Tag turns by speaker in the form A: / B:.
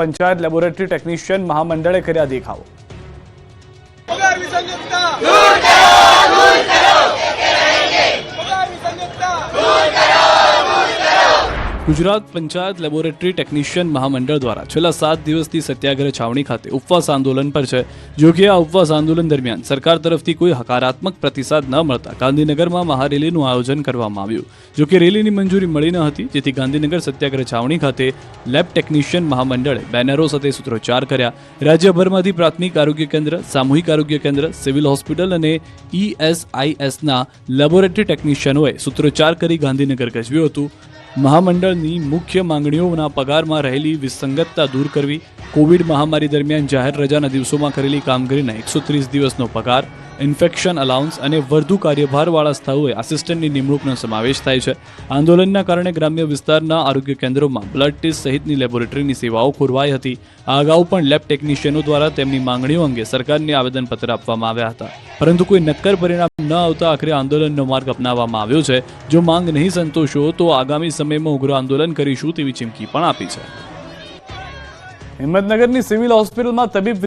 A: Panchayat laboratory technician મહામંડળે કર્યા દેખાવો
B: પગાર વિસંગતતા દૂર કરો દૂર કરો પગાર વિસંગતતા
A: ગુજરાત પંચાયત લેબોરેટરી ટેકનિશિયન મહામંડળ દ્વારા છેલ્લા સાત દિવસથી સત્યાગ્રહ છાવણી ખાતે ઉપવાસ આંદોલન પર છે. જો કે આ ઉપવાસ આંદોલન દરમિયાન સરકાર તરફથી કોઈ હકારાત્મક પ્રતિસાદ ન મળતા ગાંધીનગરમાં મહારેલીનું આયોજન કરવામાં આવ્યું. જો કે રેલીની મંજૂરી મળી ન હતી, જેથી ગાંધીનગર સત્યાગ્રહ છાવણી ખાતે લેબ ટેકનિશિયન મહામંડળે બેનરો સાથે સૂત્રોચ્ચાર કર્યા. રાજ્યભરમાંથી પ્રાથમિક આરોગ્ય કેન્દ્ર, સામૂહિક આરોગ્ય કેન્દ્ર, સિવિલ હોસ્પિટલ અને ઈએસઆઈએસના લેબોરેટરી ટેકનિશિયનોએ સૂત્રોચ્ચાર કરી ગાંધીનગર ગજવ્યું હતું. મહામંડળની મુખ્ય માંગણીઓના પગારમાં રહેલી વિસંગતતા દૂર કરવી, કોવિડ મહામારી દરમિયાન જાહેર રજાના દિવસોમાં કરેલી કામગીરીના એકસો ત્રીસ દિવસનો પગાર, ઇન્ફેક્શન અલાઉન્સ અને વધુ કાર્યભારવાળા સ્થળોએ આસિસ્ટન્ટની નિમણૂકનો સમાવેશ થાય છે. આંદોલનના કારણે ગ્રામ્ય વિસ્તારના આરોગ્ય કેન્દ્રોમાં બ્લડ ટેસ્ટ સહિતની લેબોરેટરીની સેવાઓ ખોરવાઈ હતી. આ અગાઉ પણ લેબ ટેકનિશિયનો દ્વારા તેમની માંગણીઓ અંગે સરકારને આવેદનપત્ર આપવામાં આવ્યા હતા. પરંતુ કોઈ નક્કર પરિણામ ન આવતા આખરે આંદોલનનો માર્ગ અપનાવવામાં આવ્યો છે. જો માંગ નહીં સંતોષો તો આગામી સમયમાં ઉગ્ર આંદોલન કરીશું તેવી ચીમકી પણ આપી છે. હિંમતનગરની સિવિલ હોસ્પિટલમાં તબીબ